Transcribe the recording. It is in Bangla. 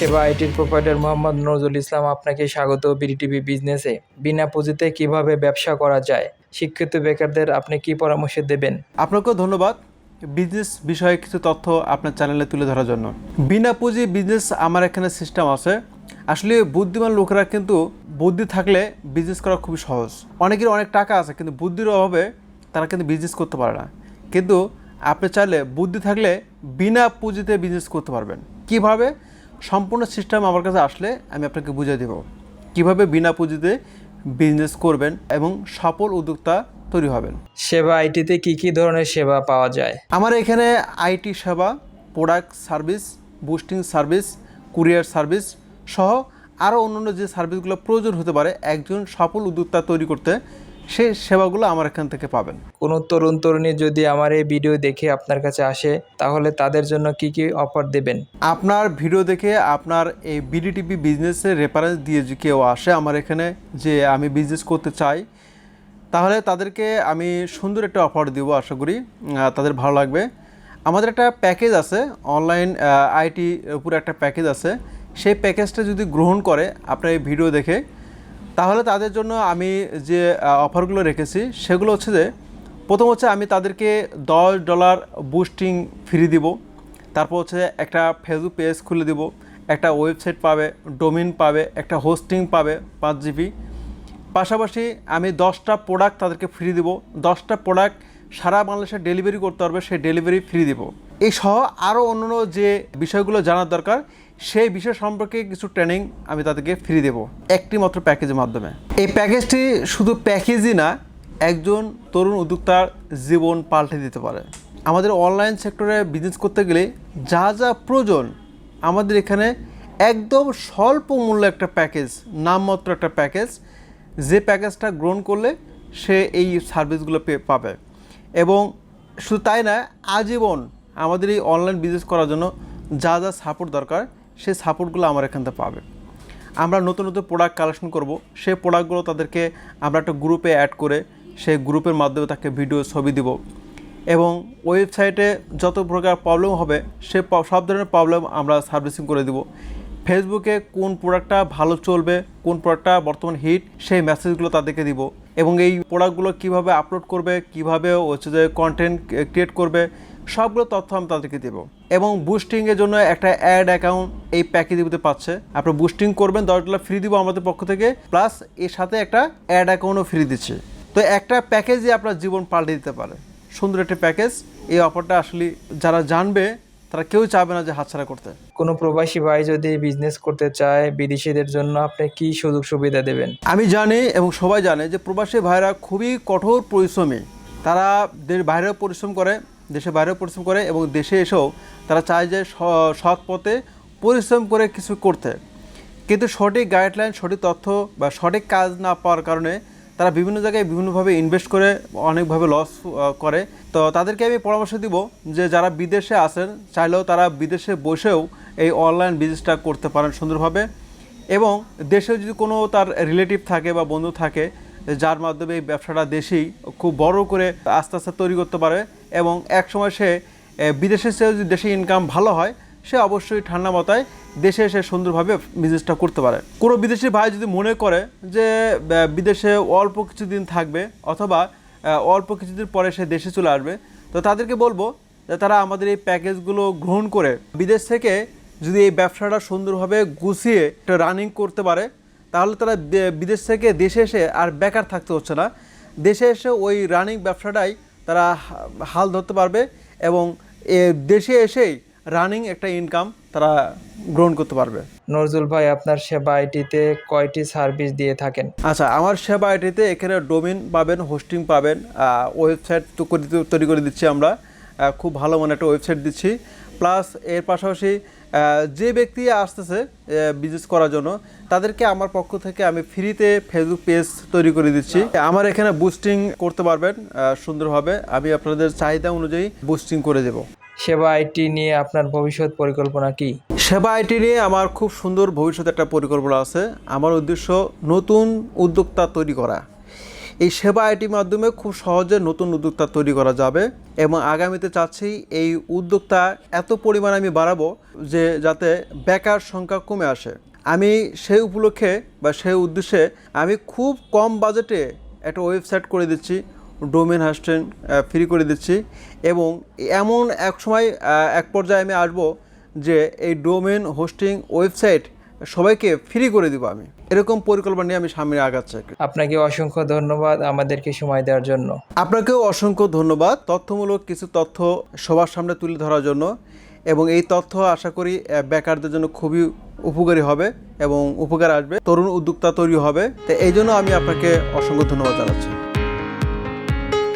সেবা আইটির প্রোপাইটার মোহাম্মদ নজরুল ইসলাম আপনাকে স্বাগত বিডিটিভি বিজনেসে। বিনা পুঁজিতে কীভাবে ব্যবসা করা যায়? শিক্ষিত বেকারদের আপনি কি পরামর্শ দেবেন? আপনাকেও ধন্যবাদ বিজনেস বিষয়ে কিছু তথ্য আপনার চ্যানেলে তুলে ধরার জন্য। বিনা পুঁজি বিজনেস আমার এখানে সিস্টেম আছে। আসলে বুদ্ধিমান লোকেরা কিন্তু বুদ্ধি থাকলে বিজনেস করা খুবই সহজ। অনেকের অনেক টাকা আছে কিন্তু বুদ্ধির অভাবে তারা কিন্তু বিজনেস করতে পারে না। কিন্তু আপনি চাইলে বুদ্ধি থাকলে বিনা পুঁজিতে বিজনেস করতে পারবেন। কীভাবে? সম্পূর্ণ সিস্টেম আমার কাছে আসলে আমি আপনাকে বুঝিয়ে দেব। কীভাবে বিনা পুঁজিতে বিজনেস করবেন এবং সফল উদ্যোক্তা তৈরি হবেন। সেবা আইটিতে কি কি ধরনের সেবা পাওয়া যায়? আমার এখানে আইটি সেবা product service boosting service courier service সহ আরও অন্যান্য যে সার্ভিসগুলো প্রয়োজন হতে পারে একজন সফল উদ্যোক্তা তৈরি করতে সেই সেবাগুলো আমার এখান থেকে পাবেন। কোনো তরুণ তরুণী যদি আমার এই ভিডিও দেখে আপনার কাছে আসে তাহলে তাদের জন্য কি কি অফার দেবেন? আপনার ভিডিও দেখে আপনার এই বিডিটিপি বিজনেসের রেফারেন্স দিয়ে যে কেউ আসে আমার এখানে যে আমি বিজনেস করতে চাই তাহলে তাদেরকে আমি সুন্দর একটা অফার দিব আশা করি। তাদের ভালো লাগবে। আমাদের একটা প্যাকেজ আছে অনলাইন আইটি উপরে একটা প্যাকেজ আছে। সেই প্যাকেজটা যদি গ্রহণ করে আপনার এই ভিডিও দেখে তাহলে তাদের জন্য আমি যে অফারগুলো রেখেছি, সেগুলো হচ্ছে যে, প্রথম হচ্ছে আমি তাদেরকে দশ ডলার বুস্টিং ফ্রি দিব। তারপর হচ্ছে একটা ফেসবুক পেজ খুলে দিব, একটা ওয়েবসাইট পাবে ডোমিন পাবে, একটা হোস্টিং পাবে পাঁচ জিবি পাশাপাশি আমি দশটা প্রোডাক্ট তাদেরকে ফ্রি দিব। দশটা প্রোডাক্ট সারা বাংলাদেশে ডেলিভারি করতে পারবে, সেই ডেলিভারি ফ্রি দিব। এই সহ আরও অন্যান্য যে বিষয়গুলো জানার দরকার, সেই বিষয় সম্পর্কে কিছু ট্রেনিং আমি তাদেরকে ফ্রি দেব একটি মাত্র প্যাকেজের মাধ্যমে। এই প্যাকেজটি শুধু প্যাকেজই না, একজন তরুণ উদ্যোক্তার জীবন পাল্টে দিতে পারে। আমাদের অনলাইন সেক্টরে বিজনেস করতে গেলে যা যা প্রয়োজন, আমাদের এখানে একদম স্বল্প মূল্য একটা প্যাকেজ নামমাত্র একটা প্যাকেজ যে প্যাকেজটা গ্রহণ করলে সে এই সার্ভিসগুলো পাবে। এবং শুধু তাই না আজীবন আমাদের এই অনলাইন বিজনেস করার জন্য যা যা সাপোর্ট দরকার, সেই সাপোর্টগুলো আমার এখান থেকে পাবে। আমরা নতুন নতুন প্রোডাক্ট কালেকশন করব, সেই প্রোডাক্টগুলো তাদেরকে আমরা একটা গ্রুপে অ্যাড করে সেই গ্রুপের মাধ্যমে তাকে ভিডিও ছবি দিব। এবং ওয়েবসাইটে যত প্রকার প্রবলেম হবে, সে সব ধরনের প্রবলেম আমরা সার্ভিসিং করে দিব। ফেসবুকে কোন প্রোডাক্টটা ভালো চলবে, কোন প্রোডাক্টটা বর্তমান হিট সেই মেসেজগুলো তাদেরকে দিব। এবং এই প্রোডাক্টগুলো কীভাবে আপলোড করবে, কীভাবে হচ্ছে যে কন্টেন্ট ক্রিয়েট করবে, সবগুলো তথ্য আমি তাদেরকে দেব। এবং বুস্টিংয়ের জন্য একটা অ্যাড অ্যাকাউন্ট এই প্যাকেজ দিতে পাচ্ছে। আপনি বুস্টিং করবেন, দশ ডলার ফ্রি দিব আমাদের পক্ষ থেকে প্লাস এর সাথে একটা অ্যাড অ্যাকাউন্টও ফ্রি দিচ্ছে। তো একটা প্যাকেজই আপনার জীবন পাল্টে দিতে পারে। সুন্দর একটা প্যাকেজ এই অফারটা আসলে যারা জানবে তারা কেউ চাবে না যে হাতছাড়া করতে। কোনো প্রবাসী ভাই যদি বিজনেস করতে চায় বিদেশিদের জন্য আপনি কি সুযোগ সুবিধা দেবেন? আমি জানি এবং সবাই জানে যে প্রবাসী ভাইরা খুবই কঠোর পরিশ্রমী। তারা দেশ বাইরেও পরিশ্রম করে দেশে বাইরেও পরিশ্রম করে এবং দেশে এসেও তারা চায় যে সৎ পথে পরিশ্রম করে কিছু করতে। কিন্তু সঠিক গাইডলাইন সঠিক তথ্য বা সঠিক কাজ না পাওয়ার কারণে তারা বিভিন্ন জায়গায় বিভিন্নভাবে ইনভেস্ট করে, অনেকভাবে লস করে। তো তাদেরকে আমি পরামর্শ দিব যে যারা বিদেশে আছেন, চাইলেও তারা বিদেশে বসেও এই অনলাইন বিজনেসটা করতে পারেন সুন্দরভাবে। এবং দেশে যদি কোনো তার রিলেটিভ থাকে বা বন্ধু থাকে, যার মাধ্যমে এই ব্যবসাটা দেশেই খুব বড় করে আস্তে আস্তে তৈরি করতে পারে এবং এক সময় সে বিদেশের চেয়েও যদি দেশে ইনকাম ভালো হয়, সে অবশ্যই ঠান্ডা মাথায় দেশে এসে সুন্দরভাবে বিজনেসটা করতে পারে। কোনো বিদেশি ভাই যদি মনে করে যে বিদেশে অল্প কিছুদিন থাকবে অথবা অল্প কিছুদিন পরে সে দেশে চলে আসবে, তো তাদেরকে বলব যে তারা আমাদের এই প্যাকেজগুলো গ্রহণ করে বিদেশ থেকে যদি এই ব্যবসাটা সুন্দরভাবে গুছিয়ে একটা রানিং করতে পারে, তাহলে তারা বিদেশ থেকে দেশে এসে আর বেকার থাকতে হচ্ছে না। দেশে এসে ওই রানিং ব্যবসাটাই তারা হাল ধরতে পারবে এবং দেশে এসেই রানিং একটা ইনকাম তারা গ্রহণ করতে পারবে। নজরুল ভাই আপনার সেবা আইটিতে কয়টি সার্ভিস দিয়ে থাকেন? আচ্ছা আমার সেবা আইটিতে এখানে ডোমিন পাবেন হোস্টিং পাবেন ওয়েবসাইট তো করে তৈরি করে দিচ্ছি আমরা। খুব ভালো মানে একটা ওয়েবসাইট দিচ্ছি। প্লাস এর পাশাপাশি যে ব্যক্তি আসতেছে বিজনেস করার জন্য তাদেরকে আমার পক্ষ থেকে আমি ফ্রিতে ফেসবুক পেজ তৈরি করে দিচ্ছি। আমার এখানে বুস্টিং করতে পারবেন সুন্দরভাবে। আমি আপনাদের চাহিদা অনুযায়ী বুস্টিং করে দেব। সেবা আইটি নিয়ে আপনার ভবিষ্যৎ পরিকল্পনা কি? সেবা আইটি নিয়ে আমার খুব সুন্দর ভবিষ্যতে একটা পরিকল্পনা আছে। আমার উদ্দেশ্য নতুন উদ্যোক্তা তৈরি করা। এই সেবা আইটির মাধ্যমে খুব সহজে নতুন উদ্যোক্তা তৈরি করা যাবে এবং আগামীতে চাচ্ছি এই উদ্যোক্তা এত পরিমাণ আমি বাড়াবো যে যাতে বেকার সংখ্যা কমে আসে। আমি সেই উপলক্ষে বা সেই উদ্দেশ্যে আমি খুব কম বাজেটে একটা ওয়েবসাইট করে দিচ্ছি। ডোমেন হাস্টেন ফ্রি করে দিচ্ছি। এবং এমন এক সময় এক পর্যায়ে আমি আসব যে এই ডোমেন হোস্টিং ওয়েবসাইট সবাইকে ফ্রি করে দিব আমি। এরকম পরিকল্পনা নিয়ে আমি সামনে আগাচ্ছি। আপনাকে অসংখ্য ধন্যবাদ আমাদেরকে সময় দেওয়ার জন্য। আপনাকেও অসংখ্য ধন্যবাদ তথ্যমূলক কিছু তথ্য সবার সামনে তুলে ধরার জন্য। এবং এই তথ্য আশা করি বেকারদের জন্য খুবই উপকারী হবে এবং উপকার আসবে। তরুণ উদ্যোক্তা তৈরি হবে। তো এই জন্য আমি আপনাকে অসংখ্য ধন্যবাদ জানাচ্ছি।